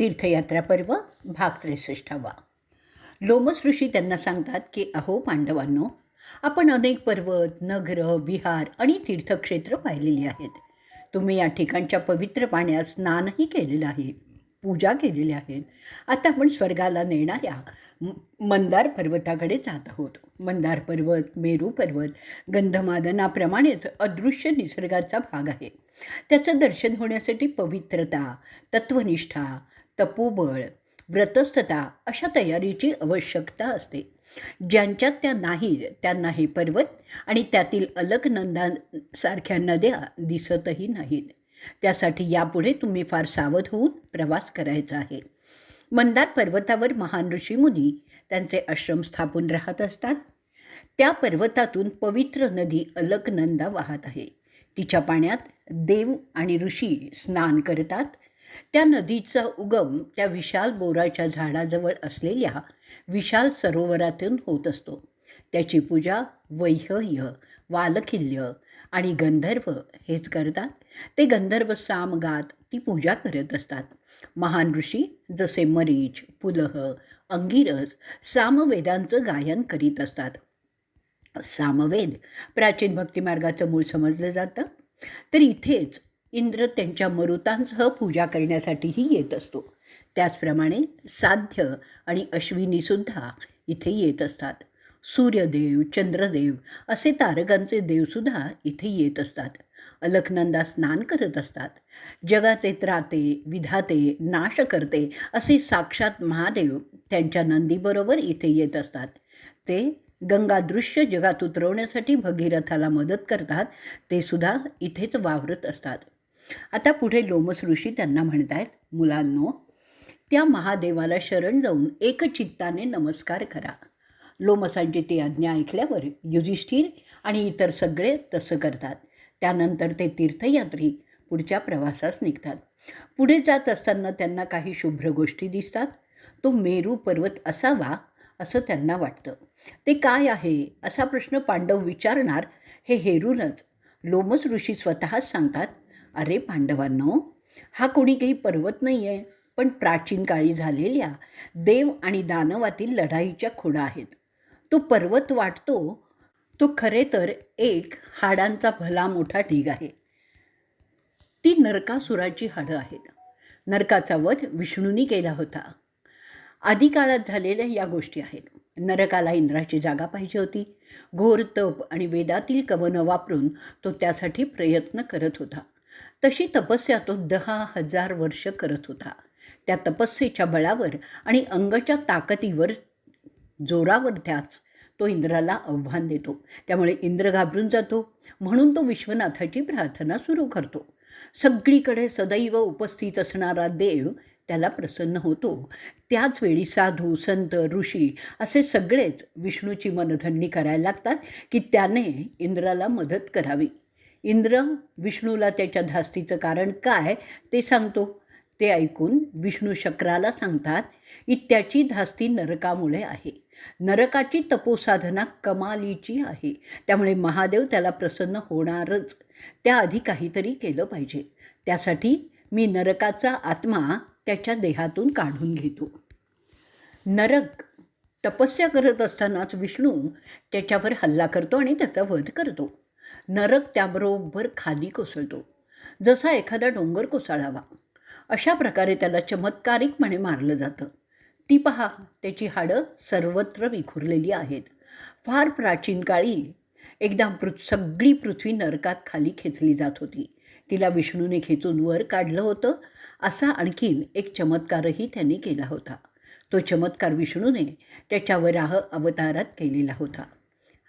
तीर्थयात्रा पर्व भाग त्रेसष्टावा लोमस ऋषी त्यांना सांगतात की अहो पांडवांनो आपण अनेक पर्वत नगर विहार आणि तीर्थक्षेत्र पाहिलेली आहेत. तुम्ही या ठिकाणच्या पवित्र पाण्यात स्नानही केलेलं आहे पूजा केलेली आहे. आता आपण स्वर्गाला नेणाऱ्या मंदार पर्वताकडे जात आहोत. मंदार पर्वत मेरू पर्वत गंधमादनाप्रमाणेच अदृश्य निसर्गाचा भाग आहे. त्याचं दर्शन होण्यासाठी पवित्रता तत्वनिष्ठा तपोबळ व्रतस्थता अशा तयारीची आवश्यकता असते. ज्यांच्यात त्या नाही त्यांना हे पर्वत आणि त्यातील अलकनंदांसारख्या नद्या दिसतही नाहीत. त्यासाठी यापुढे तुम्ही फार सावध होऊन प्रवास करायचा आहे. मंदार पर्वतावर महान ऋषीमुनी त्यांचे आश्रम स्थापून राहत असतात. त्या पर्वतातून पवित्र नदी अलकनंदा वाहत आहे. तिच्या पाण्यात देव आणि ऋषी स्नान करतात. त्या नदीचा उगम त्या विशाल बोराच्या झाडाजवळ असलेल्या विशाल सरोवरातून होत असतो. त्याची पूजा वैहय वालखिल्य आणि गंधर्व हेच करतात. ते गंधर्व सामगात ती पूजा करत असतात. महान ऋषी जसे मरीच पुलह अंगिरस सामवेदांचं गायन करीत असतात. सामवेद प्राचीन भक्तिमार्गाचं मूळ समजलं जातं. तर इथेच इंद्र त्यांच्या मरुतांसह पूजा करण्यासाठीही येत असतो. त्याचप्रमाणे साध्य आणि अश्विनीसुद्धा इथे येत असतात. सूर्यदेव चंद्रदेव असे तारकांचे देवसुद्धा इथे येत असतात. अलखनंदा स्नान करत असतात. जगाचे त्राते विधाते नाश करते असे साक्षात महादेव त्यांच्या नंदीबरोबर इथे येत असतात. ते गंगा दृश्य जगात उतरवण्यासाठी भगीरथाला मदत करतात. ते सुद्धा इथेच वावरत असतात. आता पुढे लोमस ऋषी त्यांना म्हणत आहेत मुलांनो त्या महादेवाला शरण जाऊन एकचित्ताने नमस्कार करा. लोमसांची ती आज्ञा ऐकल्यावर युधिष्ठिर आणि इतर सगळे तसं करतात. त्यानंतर ते तीर्थयात्री पुढच्या प्रवासास निघतात. पुढे जात असताना त्यांना काही शुभ्र गोष्टी दिसतात. तो मेरू पर्वत असावा असं त्यांना वाटतं. ते काय आहे? असा प्रश्न पांडव विचारणार हे हेरूनच लोमस ऋषी स्वतःच सांगतात अरे पांडवांनो हा कोणी काही पर्वत नाही आहे पण प्राचीन काळी झालेल्या देव आणि दानवातील लढाईच्या खोडा आहेत. तो पर्वत वाटतो तो खरे तर एक हाडांचा भला मोठा ढीग आहे. ती नरकासुराची हाडं आहेत. नरकाचा वध विष्णूंनी केला होता. आदिकाळात झालेल्या या गोष्टी आहेत. नरकाला इंद्राची जागा पाहिजे होती. घोर तप आणि वेदातील कवनं वापरून तो त्यासाठी प्रयत्न करत होता. तशी तपस्या तो दहा हजार वर्ष करत होता. त्या तपस्येच्या बळावर आणि अंगच्या ताकदीवर जोरावर त्याच तो इंद्राला आव्हान देतो. त्यामुळे इंद्र घाबरून जातो. म्हणून तो विश्वनाथाची प्रार्थना सुरू करतो. सगळीकडे सदैव उपस्थित असणारा देव त्याला प्रसन्न होतो. त्याच वेळी साधू संत ऋषी असे सगळेच विष्णूची मनधन्नी करायला लागतात की त्याने इंद्राला मदत करावी. इंद्र विष्णूला त्याच्या धास्तीचं कारण काय ते सांगतो. ते ऐकून विष्णू शक्राला सांगतात इत्याची त्याची धास्ती नरकामुळे आहे. नरकाची तपोसाधना कमालीची आहे. त्यामुळे महादेव त्याला प्रसन्न होणारच. त्याआधी काहीतरी केलं पाहिजे. त्यासाठी मी नरकाचा आत्मा त्याच्या देहातून काढून घेतो. नरक तपस्या करत असतानाच विष्णू त्याच्यावर हल्ला करतो आणि त्याचा वध करतो. नरक त्याबरोबर खाली कोसळतो. जसा एखादा डोंगर कोसळावा. अशा प्रकारे त्याला चमत्कारिकपणे मारलं जातं. ती पहा त्याची हाडं सर्वत्र विखुरलेली आहेत. फार प्राचीन काळी एकदा पृ सगळी पृथ्वी नरकात खाली खेचली जात होती. तिला विष्णूने खेचून वर काढलं होतं. असा आणखीन एक चमत्कारही त्यांनी केला होता. तो चमत्कार विष्णूने त्याच्या वराह अवतारात केलेला होता.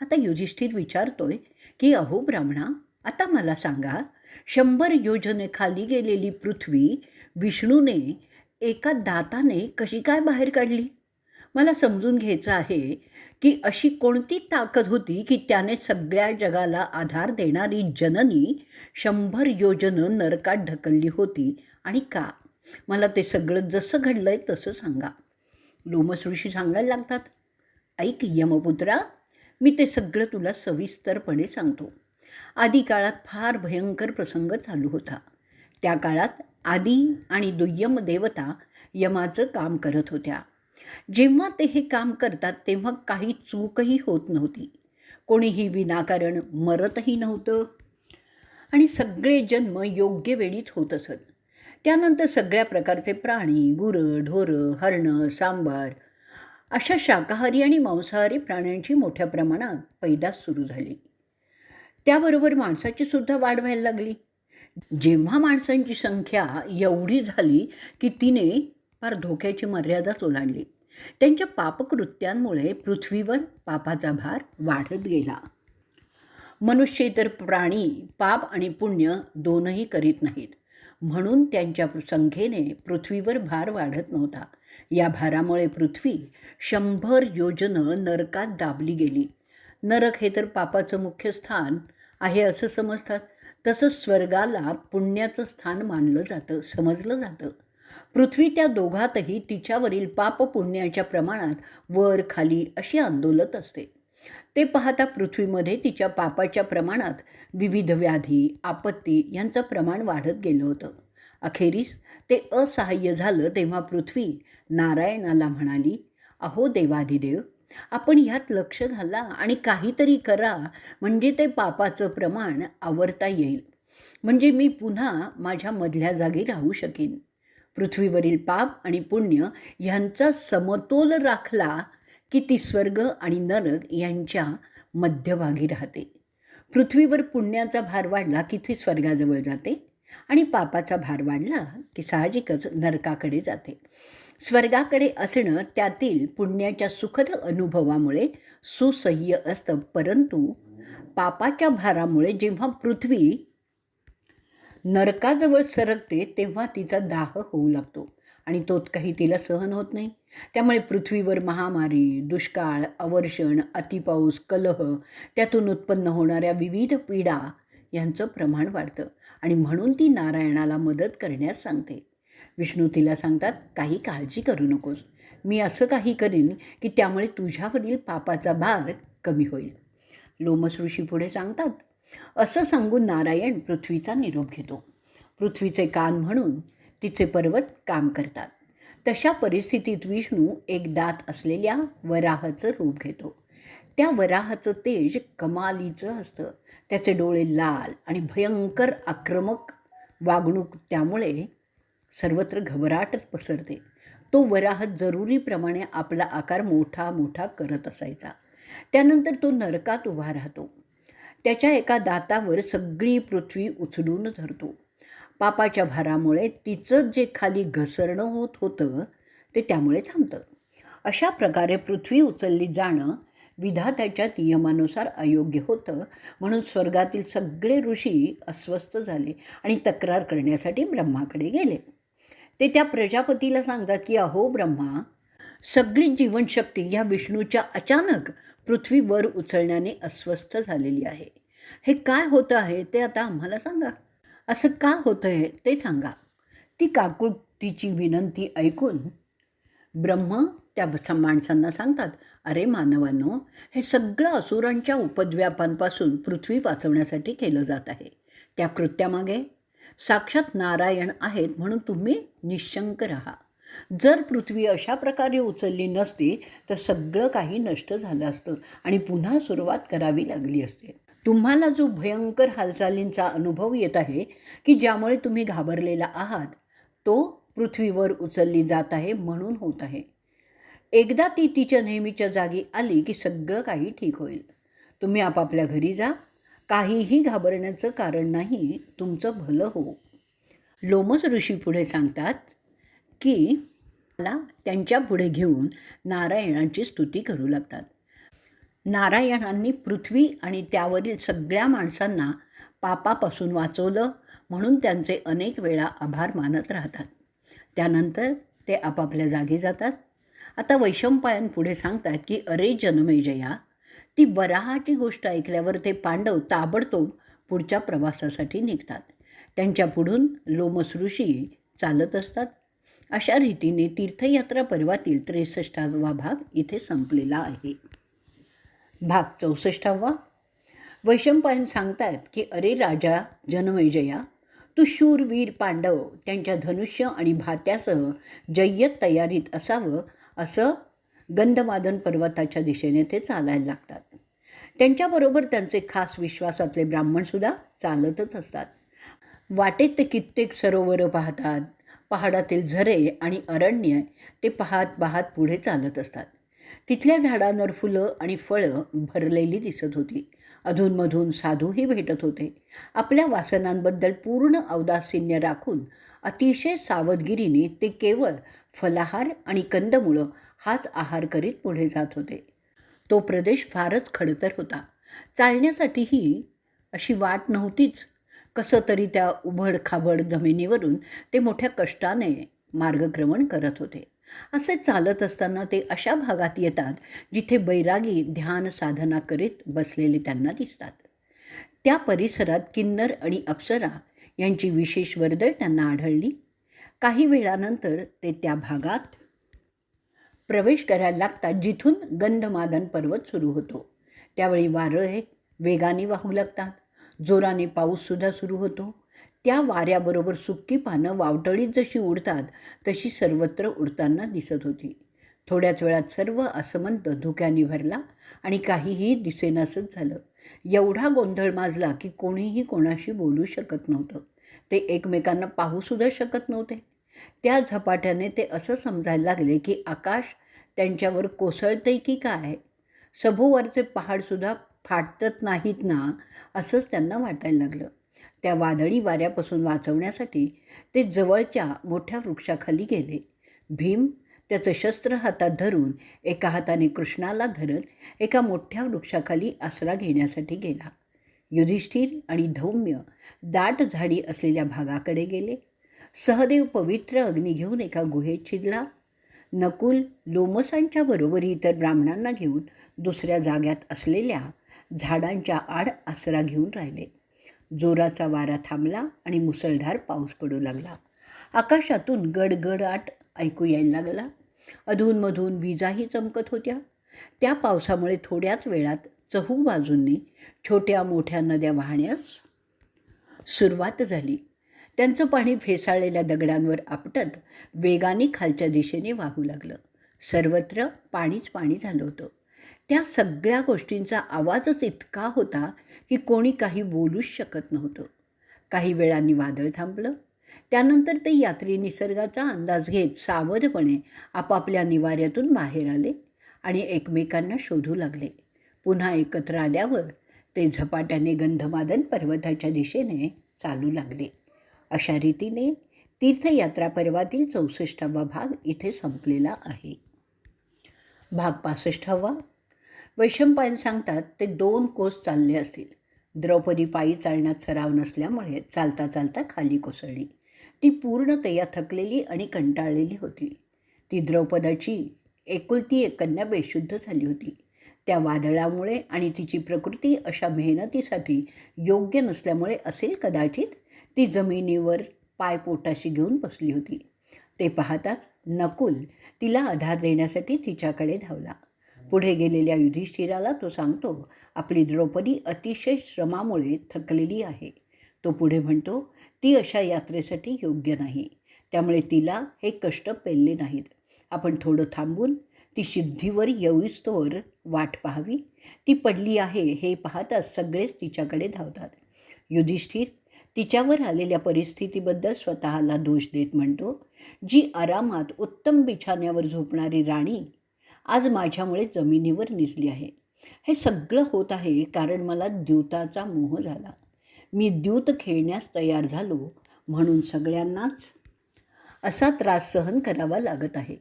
आता युधिष्ठिर विचारतोय की अहो ब्राह्मणा आता मला सांगा शंभर योजनेखाली गेलेली पृथ्वी विष्णूने एका दाताने कशी काय बाहेर काढली? मला समजून घ्यायचं आहे की अशी कोणती ताकद होती की त्याने सगळ्या जगाला आधार देणारी जननी शंभर योजनं नरकात ढकलली होती आणि का? मला ते सगळं जसं घडलं आहे तसं सांगा. लोमसृषी सांगायला लागतात. ऐक यमपुत्रा मी ते सगळं तुला सविस्तरपणे सांगतो. आदी काळात फार भयंकर प्रसंग चालू होता. त्या काळात आदी आणि दुय्यम देवता यमाचं काम करत होत्या. जेव्हा ते हे काम करतात तेव्हा काही चूकही होत नव्हती. कोणीही विनाकारण मरतही नव्हतं. आणि सगळे जन्म योग्य वेळीच होत असत. त्यानंतर सगळ्या प्रकारचे प्राणी गुरं ढोरं हरणं सांबार अशा शाकाहारी आणि मांसाहारी प्राण्यांची मोठ्या प्रमाणात पैदास सुरू झाली. त्याबरोबर माणसाची सुद्धा वाढ व्हायला लागली. जेव्हा माणसांची संख्या एवढी झाली की तिने फार धोक्याची मर्यादाच ओलांडली. त्यांच्या पापकृत्यांमुळे पृथ्वीवर पापाचा भार वाढत गेला. मनुष्य इतर प्राणी पाप आणि पुण्य दोनही करीत नाहीत. म्हणून त्यांच्या संख्येने पृथ्वीवर भार वाढत नव्हता. या भारामुळे पृथ्वी शंभर योजनं नरकात दाबली गेली. नरक हे तर पापाचं मुख्य स्थान आहे असं समजतात. तसंच स्वर्गाला पुण्याचं स्थान मानलं जातं समजलं जातं. पृथ्वी त्या दोघातही तिच्यावरील पाप पुण्याच्या प्रमाणात वर खाली अशी आंदोलत असते. ते पाहता पृथ्वीमध्ये तिच्या पापाच्या प्रमाणात विविध व्याधी आपत्ती यांचं प्रमाण वाढत गेलं होतं. अखेरीस ते असहाय्य झालं तेव्हा पृथ्वी नारायणाला म्हणाली अहो देवाधिदेव आपण ह्यात लक्ष घाला आणि काहीतरी करा म्हणजे ते पापाचं प्रमाण आवरता येईल. म्हणजे मी पुन्हा माझ्या मधल्या जागी राहू शकेन. पृथ्वीवरील पाप आणि पुण्य ह्यांचा समतोल राखला की ती स्वर्ग आणि नरक यांच्या मध्यभागी राहते. पृथ्वीवर पुण्याचा भार वाढला की ती स्वर्गाजवळ जाते आणि पापाचा भार वाढला की साहजिकच नरकाकडे जाते. स्वर्गाकडे असणं त्यातील पुण्याच्या सुखद अनुभवामुळे सुसह्य असतं परंतु पापाच्या भारामुळे जेव्हा पृथ्वी नरकाजवळ सरकते तेव्हा तिचा दाह होऊ लागतो. आणि तोच काही तिला सहन होत नाही. त्यामुळे पृथ्वीवर महामारी दुष्काळ अवर्षण अतिपाऊस कलह त्यातून उत्पन्न होणाऱ्या विविध पीडा यांचं प्रमाण वाढतं आणि म्हणून ती नारायणाला मदत करण्यास सांगते. विष्णू तिला सांगतात काही काळजी करू नकोस. मी असं काही करीन की त्यामुळे तुझ्यावरील पापाचा भार कमी होईल. लोमस ऋषी पुढे सांगतात असं सांगून नारायण पृथ्वीचा निरोप घेतो. पृथ्वीचे कान म्हणून तिचे पर्वत काम करतात. तशा परिस्थितीत विष्णू एक दात असलेल्या वराहाचं रूप घेतो. त्या वराहाचं तेज कमालीचं असतं. त्याचे डोळे लाल आणि भयंकर आक्रमक वागणूक त्यामुळे सर्वत्र घबराटच पसरते. तो वराह जरुरीप्रमाणे आपला आकार मोठा मोठा करत असायचा. त्यानंतर तो नरकात उभा राहतो. त्याच्या एका दातावर सगळी पृथ्वी उचलून धरतो. पापाच्या भारामुळे तिचं जे खाली घसरणं होत होतं ते त्यामुळे थांबतं. अशा प्रकारे पृथ्वी उचलली जाणं विधात्याच्या नियमानुसार अयोग्य होतं म्हणून स्वर्गातील सगळे ऋषी अस्वस्थ झाले आणि तक्रार करण्यासाठी ब्रह्माकडे गेले. ते त्या प्रजापतीला सांगतात की अहो ब्रह्मा सगळी जीवनशक्ती ह्या विष्णूच्या अचानक पृथ्वीवर उचलण्याने अस्वस्थ झालेली आहे. हे काय होतं आहे ते आता आम्हाला सांगा. असं का होतं आहे ते सांगा. ती काकुळतीची विनंती ऐकून ब्रह्म त्या माणसांना सांगतात अरे मानवांनो हे सगळं असुरांच्या उपद्व्यापांपासून पृथ्वी वाचवण्यासाठी केलं जात आहे. त्या कृत्यामागे साक्षात नारायण आहेत म्हणून तुम्ही निशंक राहा. जर पृथ्वी अशा प्रकारे उचलली नसती तर सगळं काही नष्ट झालं असतं आणि पुन्हा सुरुवात करावी लागली असते. तुम्हाला जो भयंकर हालचालींचा अनुभव येत आहे की ज्यामुळे तुम्ही घाबरलेला आहात तो पृथ्वीवर उचलली जात आहे म्हणून होत आहे. एकदा ती तिच्या नेहमीच्या जागी आली की सगळं काही ठीक होईल. तुम्ही आपापल्या घरी जा. काहीही घाबरण्याचं कारण नाही तुमचं भलं हो. लोमस ऋषी पुढे सांगतात की मला त्यांच्या पुढे घेऊन नारायणांची स्तुती करू लागतात. नारायणांनी पृथ्वी आणि त्यावरील सगळ्या माणसांना पापापासून वाचवलं म्हणून त्यांचे अनेक वेळा आभार मानत राहतात. त्यानंतर ते आपापल्या जागी जातात. आता वैशंपायन पुढे सांगतात की अरे जनमेजया ती वराहाची गोष्ट ऐकल्यावर ते पांडव ताबडतोब पुढच्या प्रवासासाठी निघतात. त्यांच्या पुढून लोमसऋषी चालत असतात. अशा रीतीने तीर्थयात्रा पर्वातील त्रेसष्टावा भाग इथे संपलेला आहे. भाग चौसष्टावा. वैशंपायन सांगतात की अरे राजा जनमेजया तू शूरवीर पांडव त्यांच्या धनुष्य आणि भात्यासह जय्यत तयारीत असावं असं गंधमादन पर्वताच्या दिशेने ते चालायला लागतात. त्यांच्याबरोबर त्यांचे खास विश्वासातले ब्राह्मणसुद्धा चालतच असतात. वाटेत ते कित्येक सरोवरं पाहतात पहाडातील झरे आणि अरण्य ते पाहत पाहत पुढे चालत असतात. तिथल्या झाडांवर फुलं आणि फळं भरलेली दिसत होती. अधूनमधून साधूही भेटत होते. आपल्या वासनांबद्दल पूर्ण औदासीन्य राखून अतिशय सावधगिरीने ते केवळ फलाहार आणि कंदमुळं हाच आहार करीत पुढे जात होते. तो प्रदेश फारच खडतर होता. चालण्यासाठीही अशी वाट नव्हतीच. कसं तरी त्या उभड खाबड जमिनीवरून ते मोठ्या कष्टाने मार्गक्रमण करत होते. असे चालत असताना ते अशा भागात येतात जिथे बैरागी ध्यान साधना करीत बसलेले त्यांना दिसतात. त्या परिसरात किन्नर आणि अप्सरा यांची विशेष वर्दळ त्यांना आढळली. काही वेळानंतर ते त्या भागात प्रवेश करायला लागतात जिथून गंधमादन पर्वत सुरू होतो. त्यावेळी वारळे वेगाने वाहू लागतात. जोराने पाऊससुद्धा सुरू होतो. त्या वाऱ्याबरोबर सुक्की पानं वावटळीत जशी उडतात तशी सर्वत्र उडताना दिसत होती. थोड्याच वेळात सर्व असमंत धुक्याने भरला आणि काहीही दिसेनासच झालं. एवढा गोंधळ माजला की कोणीही कोणाशी बोलू शकत नव्हतं. ते एकमेकांना पाहूसुद्धा शकत नव्हते. त्या झपाट्याने ते असं समजायला लागले की आकाश त्यांच्यावर कोसळतंय की काय? सभोवरचे पहाडसुद्धा फाटत नाहीत ना असंच त्यांना वाटायला लागलं. त्या वादळी वाऱ्यापासून वाचवण्यासाठी ते जवळच्या मोठ्या वृक्षाखाली गेले. भीम त्याचं शस्त्र हातात धरून एका हाताने कृष्णाला धरत एका मोठ्या वृक्षाखाली आसरा घेण्यासाठी गेला. युधिष्ठिर आणि धौम्य दाट झाडी असलेल्या भागाकडे गेले. सहदेव पवित्र अग्नी घेऊन एका गुहेत शिरला. नकुल लोमसांच्या बरोबरी इतर ब्राह्मणांना घेऊन दुसऱ्या जाग्यात असलेल्या झाडांच्या आड आसरा घेऊन राहिले. जोराचा वारा थांबला आणि मुसळधार पाऊस पडू लागला. आकाशातून गडगडाट ऐकू यायला लागला. अधूनमधून विजाही चमकत होत्या. त्या पावसामुळे थोड्याच वेळात चहू बाजूंनी छोट्या मोठ्या नद्या वाहण्यास सुरुवात झाली. त्यांचं पाणी फेसाळलेल्या दगडांवर आपटत वेगाने खालच्या दिशेने वाहू लागलं. सर्वत्र पाणीच पाणी झालं होतं. त्या सगळ्या गोष्टींचा आवाजच इतका होता की कोणी काही बोलूच शकत नव्हतं. काही वेळांनी वादळ थांबलं. त्यानंतर ते यात्री निसर्गाचा अंदाज घेत सावधपणे आपापल्या निवाऱ्यातून बाहेर आले आणि एकमेकांना शोधू लागले. पुन्हा एकत्र आल्यावर ते झपाट्याने गंधमादन पर्वताच्या दिशेने चालू लागले. अशा रीतीने तीर्थयात्रा पर्वातील चौसष्टावा भाग इथे संपलेला आहे. भाग पासष्टावा वैशंपायन सांगतात ते दोन कोस चालले असतील. द्रौपदी पायी चालण्यात सराव नसल्यामुळे चालता चालता खाली कोसळली. ती पूर्णतया थकलेली आणि कंटाळलेली होती. ती द्रौपदाची एकुलती एक कन्या बेशुद्ध झाली होती. त्या वादळामुळे आणि तिची प्रकृती अशा मेहनतीसाठी योग्य नसल्यामुळे असेल कदाचित ती जमिनीवर पाय पोटाशी घेऊन बसली होती. ते पाहताच नकुल तिला आधार देण्यासाठी तिच्याकडे धावला. पुढे गेलेल्या युधिष्ठिराला तो सांगतो आपली द्रौपदी अतिशय श्रमामुळे थकलेली आहे. तो पुढे म्हणतो ती अशा यात्रेसाठी योग्य नाही. त्यामुळे तिला हे कष्ट पेलले नाहीत. आपण थोडं थांबून ती सिद्धीवर येऊस्तोवर वाट पाहावी. ती पडली आहे हे पाहताच सगळेच तिच्याकडे धावतात. युधिष्ठिर तिच्यावर आलेल्या परिस्थितीबद्दल स्वतःला दोष देत म्हणतो जी आरामात उत्तम बिछाण्यावर झोपणारी राणी आज माझ्यामुळे जमिनीवर निजली आहे. हे सगळं होत आहे कारण मला द्यूताचा मोह झाला. मी द्यूत खेळण्यास तयार झालो म्हणून सगळ्यांनाच असा त्रास सहन करावा लागत आहे.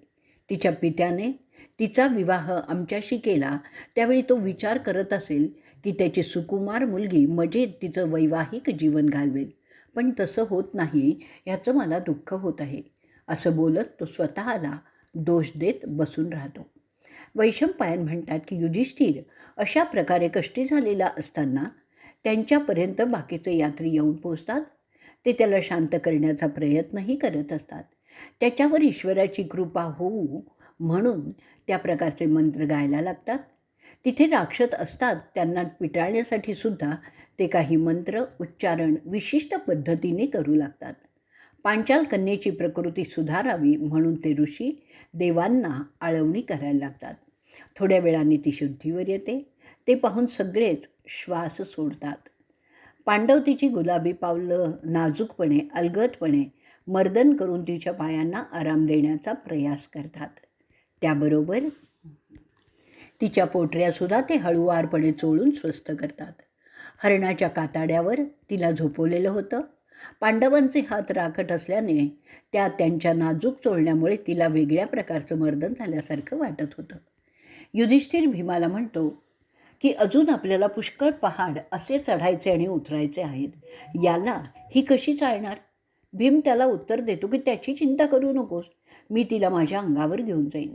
तिच्या पित्याने तिचा विवाह आमच्याशी केला. त्यावेळी तो विचार करत असेल की त्याची सुकुमार मुलगी मजेत तिचं वैवाहिक जीवन घालवेल. पण तसं होत नाही याचं मला दुःख होत आहे. असं बोलत तो स्वतःला दोष देत बसून राहतो. वैशंपायन म्हणतात की युधिष्ठिर अशा प्रकारे कष्टी झालेला असताना त्यांच्यापर्यंत बाकीचे यात्री येऊन पोचतात ते त्याला शांत करण्याचा प्रयत्नही करत असतात. त्याच्यावर ईश्वराची कृपा होऊ म्हणून त्या प्रकारचे मंत्र गायला लागतात. तिथे राक्षस असतात. त्यांना पिटाळण्यासाठी सुद्धा ते काही मंत्र उच्चारण विशिष्ट पद्धतीने करू लागतात. पांचाल कन्येची प्रकृती सुधारावी म्हणून ते ऋषी देवांना आळवणी करायला लागतात. थोड्या वेळाने ती शुद्धीवर येते. ते पाहून सगळेच श्वास सोडतात. पांडव तिची गुलाबी पावलं नाजूकपणे अलगदपणे मर्दन करून तिच्या पायांना आराम देण्याचा प्रयास करतात. त्याबरोबर तिच्या पोटऱ्यासुद्धा ते हळुवारपणे चोळून स्वस्थ करतात. हरणाच्या काताड्यावर तिला झोपवलेलं होतं. पांडवांचे हात राखट असल्याने त्या त्यांच्या नाजूक चोळण्यामुळे तिला वेगळ्या प्रकारचं मर्दन झाल्यासारखं वाटत होतं. युधिष्ठिर भीमाला म्हणतो की अजून आपल्याला पुष्कळ पहाड असे चढायचे आणि उतरायचे आहेत. याला ही कशी चालणार? भीम त्याला उत्तर देतो की त्याची चिंता करू नकोस. मी तिला माझ्या अंगावर घेऊन जाईन.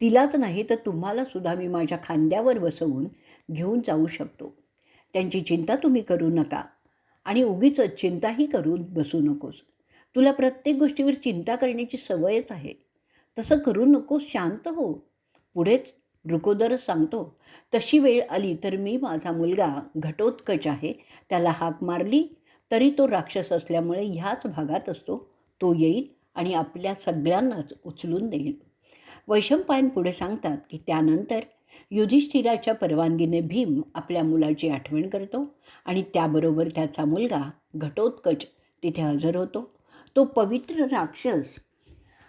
तिलाच नाही तर तुम्हाला सुद्धा मी माझ्या खांद्यावर बसवून घेऊन जाऊ शकतो. त्यांची चिंता तुम्ही करू नका. आणि उगीच चिंताही करून बसू नकोस. तुला प्रत्येक गोष्टीवर चिंता करण्याची सवयच आहे. तसं करू नकोस शांत हो. पुढेच रुकोदरच सांगतो तशी वेळ आली तर मी माझा मुलगा घटोत्कच आहे. त्याला हाक मारली तरी तो राक्षस असल्यामुळे ह्याच भागात असतो. तो येईल आणि आपल्या सगळ्यांनाच उचलून देईल. वैशंपायन पुढे सांगतात की त्यानंतर युधिष्ठिराच्या परवानगीने भीम आपल्या मुलाची आठवण करतो आणि त्याबरोबर त्याचा मुलगा घटोत्कच तिथे हजर होतो. तो पवित्र राक्षस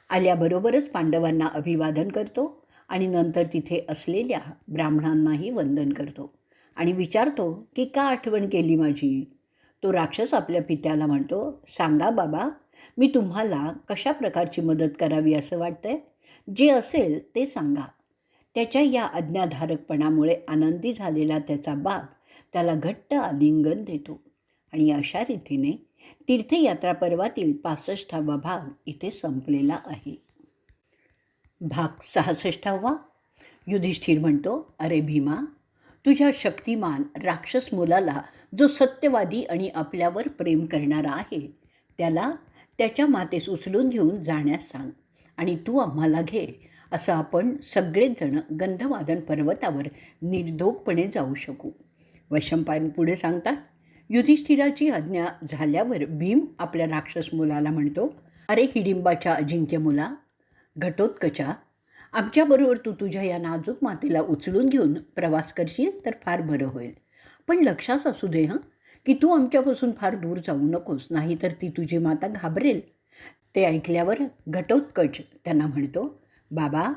आल्याबरोबरच पांडवांना अभिवादन करतो आणि नंतर तिथे असलेल्या ब्राह्मणांनाही वंदन करतो आणि विचारतो की का आठवण केली माझी? तो राक्षस आपल्या पित्याला म्हणतो सांगा बाबा मी तुम्हाला कशा प्रकारची मदत करावी असं वाटतंय? जे असेल ते सांगा. त्याच्या या आज्ञाधारकपणामुळे आनंदी झालेला त्याचा बाप त्याला घट्ट आलिंगन देतो. आणि अशा रीतीने तीर्थयात्रा पर्वातील पासष्टावा भाग इथे संपलेला आहे. भाग सहासष्टावा युधिष्ठिर म्हणतो अरे भीमा तुझ्या शक्तिमान राक्षस मुलाला जो सत्यवादी आणि आपल्यावर प्रेम करणारा आहे त्याला त्याच्या मातेस उचलून घेऊन जाण्यास सांग आणि तू आम्हाला घे असं आपण सगळेजण गंधवादन पर्वतावर निर्धोकपणे जाऊ शकू. वशंपायन पुढे सांगतात युधिष्ठिराची आज्ञा झाल्यावर भीम आपल्या राक्षस मुलाला म्हणतो अरे हिडिंबाच्या अजिंक्य मुला घटोत्कचा आमच्याबरोबर तू तुझ्या या नाजूक मातेला उचलून घेऊन प्रवास करशील तर फार बरं होईल. पण लक्षात असू दे हां की तू आमच्यापासून फार दूर जाऊ नकोस नाही तर ती तुझी माता घाबरेल. ते ऐकल्यावर घटोत्कच त्यांना म्हणतो बाबा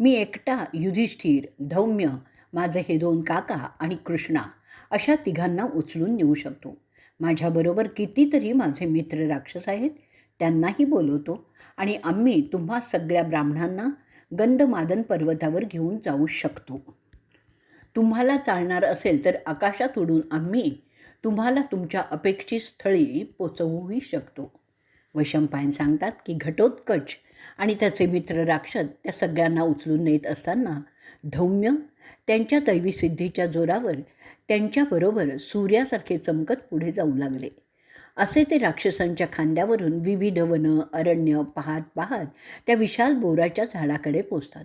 मी एकटा युधिष्ठिर धौम्य माझे हे दोन काका आणि कृष्णा अशा तिघांना उचलून नेऊ शकतो. माझ्याबरोबर कितीतरी माझे मित्र राक्षस आहेत त्यांनाही बोलवतो आणि आम्ही तुम्हा सगळ्या ब्राह्मणांना गंधमादन पर्वतावर घेऊन जाऊ शकतो. तुम्हाला चालणार असेल तर आकाशात उडून आम्ही तुम्हाला तुमच्या अपेक्षित स्थळी पोचवूही शकतो. वैशंपायन सांगतात की घटोत्कच आणि त्याचे मित्र राक्षस त्या सगळ्यांना उचलून नेत असताना धौम्य त्यांच्या दैवीसिद्धीच्या जोरावर त्यांच्याबरोबर सूर्यासारखे चमकत पुढे जाऊ लागले. असे ते राक्षसांच्या खांद्यावरून विविध वनं अरण्य पाहत पाहत त्या विशाल बोराच्या झाडाकडे पोचतात.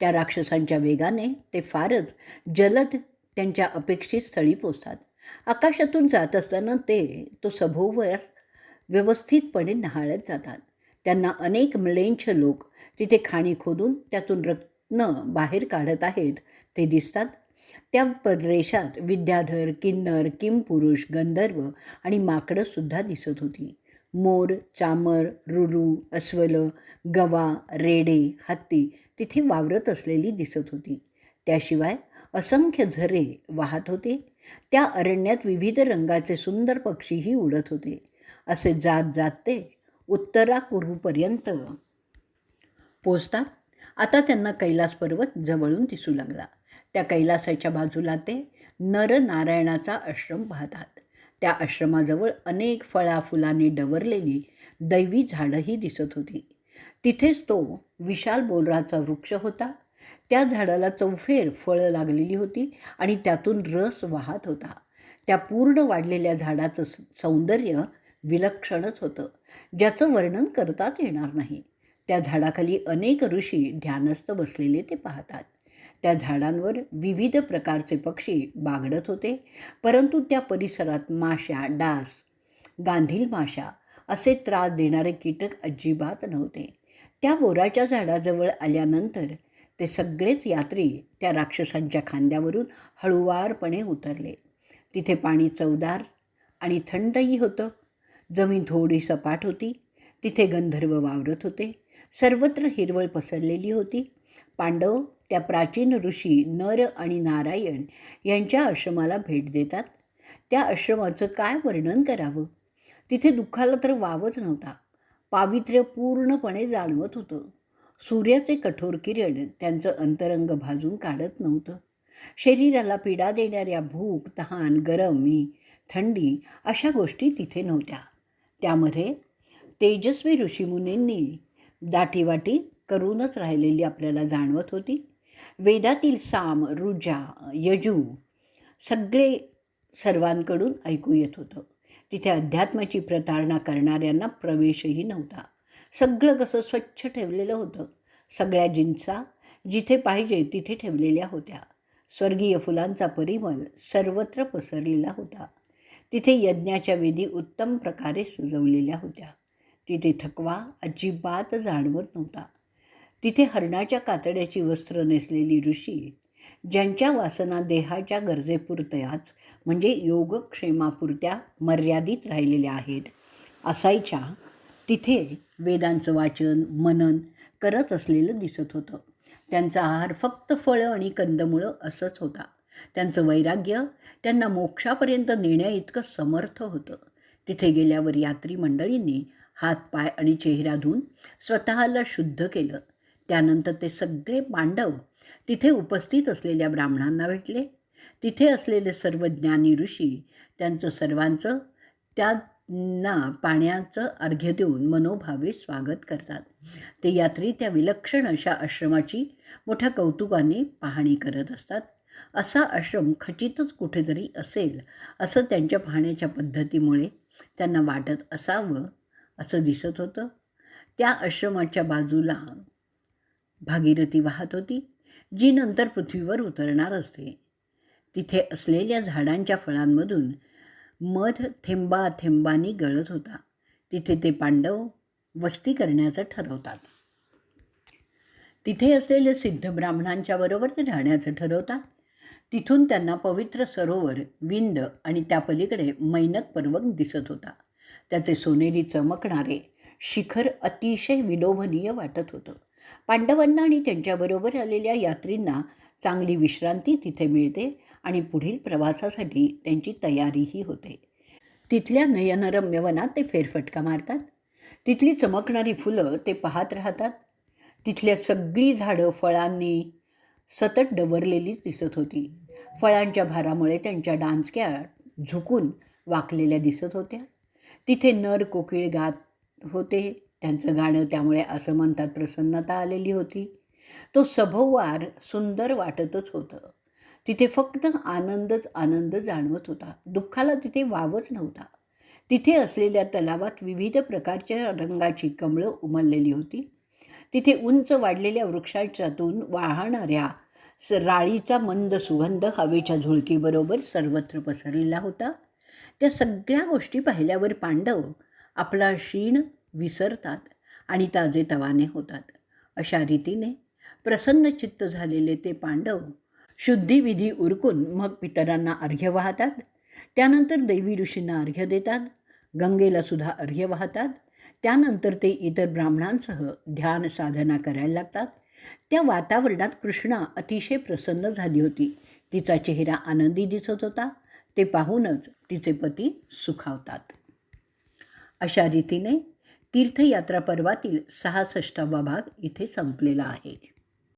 त्या राक्षसांच्या वेगाने ते फारच जलद त्यांच्या अपेक्षित स्थळी पोचतात. आकाशातून जात असताना ते तो सभोवर व्यवस्थितपणे न्हाळत जातात. त्यांना अनेक म्लेंछ लोक तिथे खाणी खोदून त्यातून रत्न बाहेर काढत आहेत ते दिसतात. त्या प्रदेशात विद्याधर किन्नर किमपुरुष गंधर्व आणि माकडंसुद्धा दिसत होती. मोर चामर रुरू अस्वल गवा रेडे हत्ती तिथे वावरत असलेली दिसत होती. त्याशिवाय असंख्य झरे वाहत होते. त्या अरण्यात विविध रंगाचे सुंदर पक्षीही उडत होते. असे जात जात ते उत्तरापूर्वपर्यंत. पोचतात आता त्यांना कैलास पर्वत जवळून दिसू लागला. त्या कैलासाच्या बाजूला ते नरनारायणाचा आश्रम पाहतात. त्या आश्रमाजवळ अनेक फळाफुलांनी डवरलेली दैवी झाडंही दिसत होती. तिथेच तो विशाल बोलराचा वृक्ष होता. त्या झाडाला चौफेर फळं लागलेली होती आणि त्यातून रस वाहत होता. त्या पूर्ण वाढलेल्या झाडाचं सौंदर्य विलक्षणच होतं. ज्याचं वर्णन करताच येणार नाही. त्या झाडाखाली अनेक ऋषी ध्यानस्थ बसलेले ते पाहतात. त्या झाडांवर विविध प्रकारचे पक्षी बागडत होते. परंतु त्या परिसरात माशा डास गांधील माशा असे त्रास देणारे कीटक अजिबात नव्हते. त्या बोराच्या झाडाजवळ आल्यानंतर ते सगळेच यात्री त्या राक्षसांच्या खांद्यावरून हळुवारपणे उतरले. तिथे पाणी चवदार आणि थंडही होतं. जमीन थोडी सपाट होती. तिथे गंधर्व वावरत होते. सर्वत्र हिरवळ पसरलेली होती. पांडव त्या प्राचीन ऋषी नर आणि नारायण यांच्या आश्रमाला भेट देतात. त्या आश्रमाचं काय वर्णन करावं? तिथे दुःखाला तर वावच नव्हता. पावित्र्य पूर्णपणे जाणवत होतं. सूर्याचे कठोर किरण त्यांचं अंतरंग भाजून काढत नव्हतं. शरीराला पीडा देणाऱ्या भूक तहान गरमी थंडी अशा गोष्टी तिथे नव्हत्या. त्यामध्ये तेजस्वी ऋषीमुनींनी दाटीवाटी करूनच राहिलेली आपल्याला जाणवत होती. वेदातील साम रुजा यजू सगळे सर्वांकडून ऐकू येत होतं. तिथे अध्यात्माची प्रतारणा करणाऱ्यांना प्रवेशही नव्हता. सगळं कसं स्वच्छ ठेवलेलं होतं. सगळ्या जिन्सा जिथे पाहिजे तिथे ठेवलेल्या होत्या. स्वर्गीय फुलांचा परिमल सर्वत्र पसरलेला होता. तिथे यज्ञाच्या वेदी उत्तम प्रकारे सजवलेल्या होत्या. तिथे थकवा अजिबात जाणवत नव्हता. तिथे हरणाच्या कातड्याची वस्त्र नेसलेली ऋषी ज्यांच्या वासना देहाच्या गरजेपुरत्याच म्हणजे योगक्षेमापुरत्या मर्यादित राहिलेल्या आहेत असायच्या तिथे वेदांचं वाचन मनन करत असलेलं दिसत होतं. त्यांचा आहार फक्त फळं आणि कंदमुळं असंच होता. त्यांचं वैराग्य त्यांना मोक्षापर्यंत नेण्याइतकं समर्थ होतं. तिथे गेल्यावर यात्री मंडळींनी हात पाय आणि चेहरा धुवून स्वतःला शुद्ध केलं. त्यानंतर ते सगळे पांडव तिथे उपस्थित असलेल्या ब्राह्मणांना भेटले. तिथे असलेले सर्व ज्ञानी ऋषी त्यांचं सर्वांचं त्यांना पाण्याचं अर्घ्य देऊन मनोभावे स्वागत करतात. ते यात्री त्या विलक्षण अशा आश्रमाची मोठ्या कौतुकाने पाहणी करत असतात. असा आश्रम खचितच कुठेतरी असेल असं त्यांच्या पाहण्याच्या पद्धतीमुळे त्यांना वाटत असावं असं दिसत होतं. त्या आश्रमाच्या बाजूला भागीरथी वाहत होती जी नंतर पृथ्वीवर उतरणार असते. तिथे असलेल्या झाडांच्या फळांमधून मध थेंबा थेंबानी गळत होता. तिथे ते पांडव वस्ती करण्याचं ठरवतात. तिथे असलेल्या सिद्ध ब्राह्मणांच्या बरोबर ते राहण्याचं ठरवतात. तिथून त्यांना पवित्र सरोवर विंद आणि त्या पलीकडे मैनक पर्वत दिसत होता. त्याचे सोनेरी चमकणारे शिखर अतिशय विलोभनीय वाटत होतं. पांडवांना आणि त्यांच्याबरोबर आलेल्या यात्रींना चांगली विश्रांती तिथे मिळते आणि पुढील प्रवासासाठी त्यांची तयारीही होते. तिथल्या नयनरम्य वनात ते फेरफटका मारतात. तिथली चमकणारी फुलं ते पाहत राहतात. तिथल्या सगळी झाडं फळांनी सतत डवरलेलीच दिसत होती. फळांच्या भारामुळे त्यांच्या डान्सक्या झुकून वाकलेल्या दिसत होत्या. तिथे नर कोकिळ गात होते. त्यांचं गाणं त्यामुळे असं म्हणतात प्रसन्नता आलेली होती. तो सभोवार सुंदर वाटतच होतं. तिथे फक्त आनंदच आनंद जाणवत होता. दुःखाला तिथे वावच नव्हता. तिथे असलेल्या तलावात विविध प्रकारच्या रंगाची कमळं उमललेली होती. तिथे उंच वाढलेल्या वृक्षांच्यातून वाहणाऱ्या स राळीचा मंद सुगंध हवेच्या झुळकीबरोबर सर्वत्र पसरलेला होता. त्या सगळ्या गोष्टी पाहिल्यावर पांडव आपला क्षीण विसरतात आणि ताजेतवाने होतात. अशा रीतीने प्रसन्न चित्त झालेले ते पांडव शुद्धिविधी उरकून मग पितरांना अर्घ्य वाहतात. त्यानंतर देवी ऋषींना अर्घ्य देतात. गंगेला सुद्धा अर्घ्य वाहतात. त्यानंतर ते इतर ब्राह्मणांसह ध्यान साधना करायला लागतात. त्या वातावरणात कृष्णा अतिशय प्रसन्न झाली होती. तिचा चेहरा आनंदी दिसत होता. ते पाहूनच तिचे पती सुखावतात. अशा रीतीने तीर्थयात्रा पर्वातील सहासष्टावा भाग इथे संपलेला आहे.